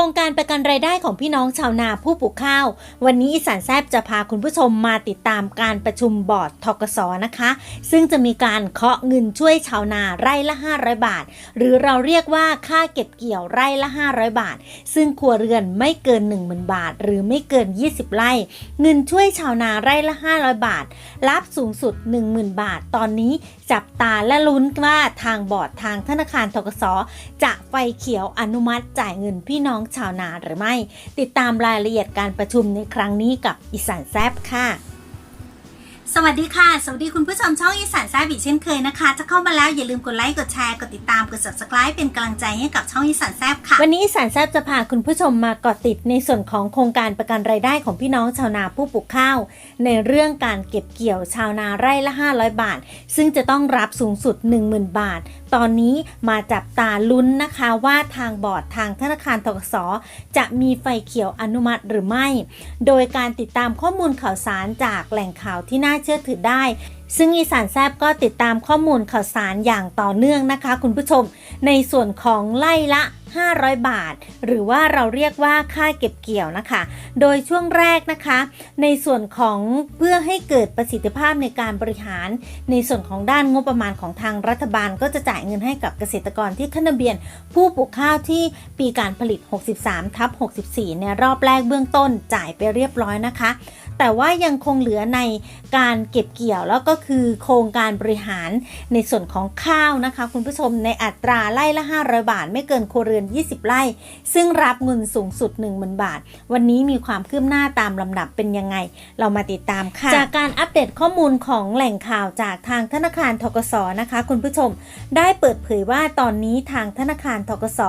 ครงการประกันรายได้ของพี่น้องชาวนาผู้ปลูกข้าว วันนี้อีสานแซบจะพาคุณผู้ชมมาติดตามการประชุมบอร์ดทกศนะคะ ซึ่งจะมีการเคาะเงินช่วยชาวนาไร่ละ 500 บาท หรือเราเรียกว่าค่าเก็บเกี่ยวไร่ละ 500 บาท ซึ่งครัวเรือนไม่เกิน 10,000 บาท หรือไม่เกิน 20 ไร่ เงินช่วยชาวนาไร่ละ 500 บาทรับสูงสุด 10,000 บาท ตอนนี้จับตาและลุ้นว่าทางบอร์ดทางธนาคารทกศจะไฟเขียวอนุมัติจ่ายเงินพี่น้องชาวนาหรือไม่ ติดตามรายละเอียดการประชุมในครั้งนี้กับอีสานแซบค่ะ สวัสดีค่ะ สวัสดีคุณผู้ชมช่องอีสานแซบอีกเช่นเคยนะคะ ถ้าเข้ามาแล้วอย่าลืมกดไลค์ กดแชร์ กดติดตาม กด subscribe เป็นกำลังใจให้กับช่องอีสานแซบค่ะ วันนี้อีสานแซบจะพาคุณผู้ชมมาเกาะติดในส่วนของโครงการประกันรายได้ของพี่น้องชาวนาผู้ปลูกข้าว ในเรื่องการเก็บเกี่ยวชาวนาไร่ละ 500 บาท ซึ่งจะต้องรับสูงสุด 10,000 บาท ตอนนี้มาจับตาลุ้นนะคะว่าทางบอร์ดทางธนาคารทกสจะมีไฟเขียวอนุมัติหรือไม่ โดยการติดตามข้อมูลข่าวสารจากแหล่งข่าวที่น่าเชื่อถือได้ ซึ่งอีสานแซบก็ติดตามข้อมูลข่าวสารอย่างต่อเนื่องนะคะ คุณผู้ชม ในส่วนของไล่ละ 500 บาท หรือว่าเราเรียกว่าค่าเก็บเกี่ยวนะคะ โดยช่วงแรกนะคะ ในส่วนของเพื่อให้เกิดประสิทธิภาพในการบริหาร ในส่วนของด้านงบประมาณของทางรัฐบาล ก็จะจ่ายเงินให้กับเกษตรกรที่ขึ้นทะเบียน ผู้ปลูกข้าวที่ปีการผลิต 63ทับ64 ในรอบแรกเบื้องต้นจ่ายไปเรียบร้อยนะคะ แต่ว่ายังคงเหลือในการเก็บเกี่ยวแล้วก็คือโครงการบริหารในส่วนของข้าวนะคะ คุณผู้ชมในอัตราไร่ละ 500 บาท ไม่เกินครัวเรือน 20 ไร่ ซึ่งรับเงินสูงสุด 10,000 บาท วันนี้มีความคืบหน้าตามลำดับเป็นยังไง เรามาติดตามค่ะ จากการอัปเดตข้อมูลของแหล่งข่าวจากทางธนาคารทกสนะคะ คุณผู้ชมได้เปิดเผยว่าตอนนี้ทางธนาคารทกส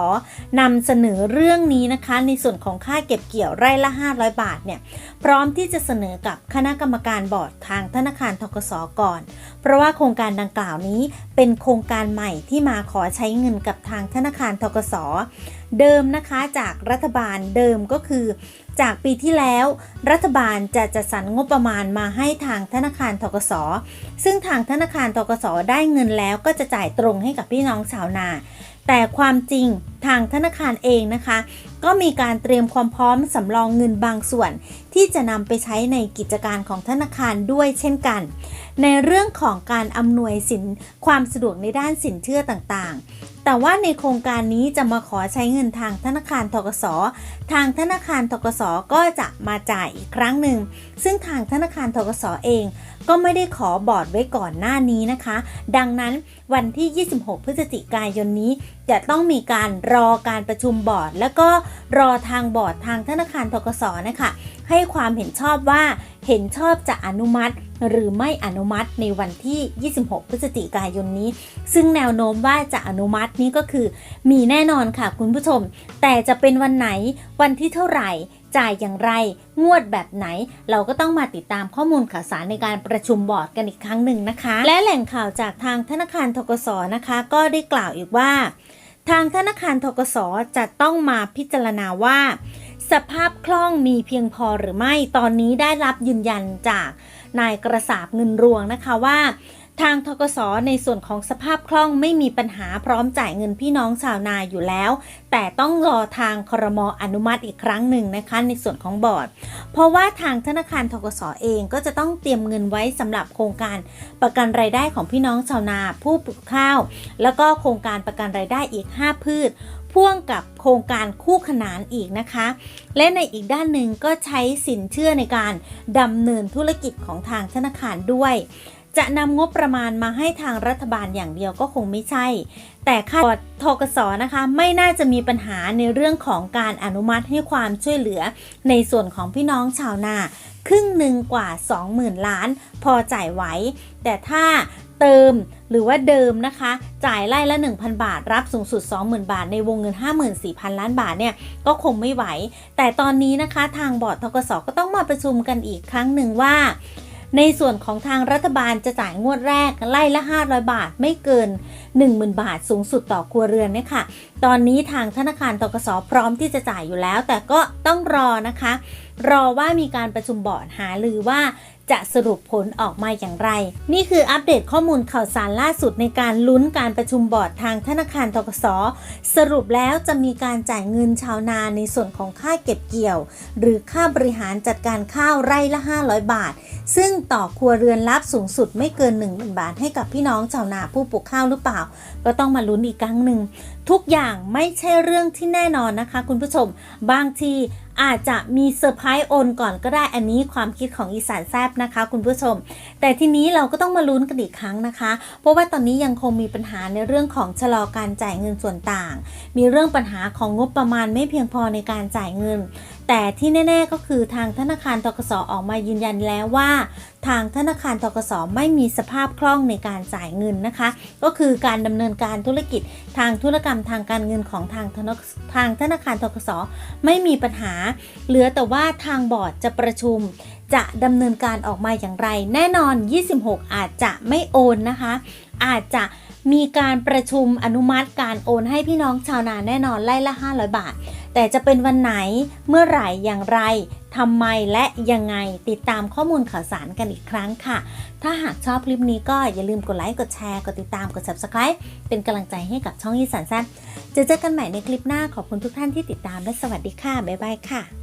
นำเสนอเรื่องนี้นะคะ ในส่วนของค่าเก็บเกี่ยวไร่ละ 500 บาทเนี่ยพร้อมที่จะเสนนอกับคณะกรรมการบอร์ดทางธนาคารทกสก่อน เพราะว่าโครงการดังกล่าวนี้เป็นโครงการใหม่ที่มาขอใช้เงินกับทางธนาคารทกสเดิมนะคะจากรัฐบาลเดิมก็คือ จากปีที่แล้ว รัฐบาลจะจัดสรรงบประมาณมาให้ทางธนาคารทกสซึ่งทางธนาคารทกสได้เงินแล้วก็จะจ่ายตรงให้กับพี่น้องชาวนา แต่ความจริงทางธนาคารเองนะคะ ก็มีการเตรียมความพร้อมสำรองเงินบางส่วน ที่จะนำไปใช้ในกิจการของธนาคารด้วยเช่นกัน ในเรื่องของการอำนวยสินความสะดวกในด้านสินเชื่อต่างๆ แต่ว่าในโครงการนี้จะมาขอใช้เงินทางธนาคารทกส ทางธนาคารทกสก็จะมาจ่ายอีกครั้งหนึ่ง ซึ่งทางธนาคารทกสเองก็ไม่ได้ขอบอร์ดไว้ก่อนหน้านี้นะคะ ดังนั้นวันที่ 26 พฤศจิกายนนี้ จะต้องมีการรอการประชุมบอร์ด แล้วก็รอทางบอร์ดทางธนาคารทกสนะคะ ให้ความเห็นชอบว่าเห็นชอบจะอนุมัติ หรือไม่อนุมัติในวันที่ 26 พฤศจิกายนนี้ ซึ่งแนวโน้มว่าจะอนุมัตินี้ก็คือ มีแน่นอนค่ะคุณผู้ชม แต่จะเป็นวันไหนวันที่เท่าไหร่จ่ายอย่างไร งวดแบบไหน เราก็ต้องมาติดตามข้อมูลข่าวสารในการประชุมบอร์ดกันอีกครั้งหนึ่งนะคะ และแหล่งข่าวจากทางธนาคารทกสนะคะ ก็ได้กล่าวอีกว่า ทางธนาคารทกสจะต้องมาพิจารณาว่า สภาพคล่องมีเพียงพอหรือไม่ตอนนี้ได้รับยืนยันจากนายกระสาบเงินรวงนะคะว่า ทางทกสในส่วนของสภาพคล่องไม่มีปัญหาพร้อมจ่ายเงินพี่น้องชาวนาอยู่แล้ว แต่ต้องรอทางครมออนุมัติอีกครั้งหนึ่งนะคะในส่วนของบอร์ด เพราะว่าทางธนาคารทกสเองก็จะต้องเตรียมเงินไว้สำหรับโครงการประกันรายได้ของพี่น้องชาวนาผู้ปลูกข้าว แล้วก็โครงการประกันรายได้อีก 5 พืช พ่วงกับโครงการคู่ขนานอีกนะคะ และในอีกด้านหนึ่งก็ใช้สินเชื่อในการดำเนินธุรกิจของทางธนาคารด้วย จะนำงบประมาณมาให้ทางรัฐบาลอย่างเดียวก็คงไม่ใช่ แต่ค่าทกสนะคะ ไม่น่าจะมีปัญหาในเรื่องของการอนุมัติให้ความช่วยเหลือ ในส่วนของพี่น้องชาวนาครึ่งหนึ่งกว่า 20,000 ล้าน พอจ่ายไหว แต่ถ้า เติมหรือว่าเดิมนะคะ จ่ายไล่ละ 1,000 บาท รับสูงสุด 20,000 บาท ในวงเงิน 54,000 ล้านบาทเนี่ยก็คงไม่ไหว แต่ตอนนี้นะคะทางบอร์ดทกสก็ต้องมาประชุมกันอีกครั้งหนึ่งว่า ในส่วนของทางรัฐบาลจะจ่ายงวดแรกไล่ละ 500 บาทไม่เกิน 10,000 บาทสูงสุดต่อครัวเรือนเนี่ยค่ะ ตอนนี้ทางธนาคารทกสพร้อมที่จะจ่ายอยู่แล้ว แต่ก็ต้องรอนะคะ รอว่ามีการประชุมบอร์ดหาลือว่า จะสรุปผลออกมาอย่างไร นี่คืออัปเดตข้อมูลข่าวสารล่าสุดในการลุ้นการประชุมบอร์ดทางธนาคารทกส สรุปแล้วจะมีการจ่ายเงินชาวนาในส่วนของค่าเก็บเกี่ยว หรือค่าบริหารจัดการข้าวไร่ละ 500 บาท ซึ่งต่อครัวเรือนรับสูงสุดไม่เกิน 1 0,000 บาทให้กับพี่น้องชาวนาผู้ปลูกข้าวหรือเปล่า ก็ต้องมาลุ้นอีกครั้งหนึ่งทุกอย่างไม่ใช่เรื่องที่แน่นอนนะคะ คุณผู้ชมบางที อาจจะมีเซอร์ไพรส์โอนก่อนก็ได้อันนี้ความคิดของอีสานแซบนะคะ คุณผู้ชม แต่ทีนี้เราก็ต้องมาลุ้นกันอีกครั้งนะคะ เพราะว่าตอนนี้ยังคงมีปัญหาในเรื่องของชะลอการจ่ายเงินส่วนต่าง มีเรื่องปัญหาของงบประมาณไม่เพียงพอในการจ่ายเงิน แต่ที่แน่ ๆ ก็คือทางธนาคารทกสออกมายืนยันแล้วว่า ทางธนาคารทกสไม่มีสภาพคล่องในการจ่ายเงินนะคะ ก็คือการดำเนินการธุรกิจทางธุรกรรมทางการเงินของทางธนทางธนาคารทกสไม่มีปัญหาเหลือแต่ว่าทางบอร์ดจะประชุม จะดำเนินการออกมาอย่างไร แน่นอน 26 อาจจะไม่โอนนะคะ อาจจะมีการประชุมอนุมัติการโอนให้พี่น้องชาวนาแน่นอนไล่ละ 500 บาท แต่จะเป็นวันไหนเมื่อไหร่อย่างไร ทำไมและยังไงติดตามข้อมูลข่าวสารกันอีกครั้งค่ะ ถ้าหากชอบคลิปนี้ก็อย่าลืมกดไลค์ กดแชร์ กดติดตาม กด subscribe เป็นกำลังใจให้กับช่องยี่สันแซนจะเจอกันใหม่ในคลิปหน้าขอบคุณทุกท่านที่ติดตามและสวัสดีค่ะ บ๊ายบายค่ะ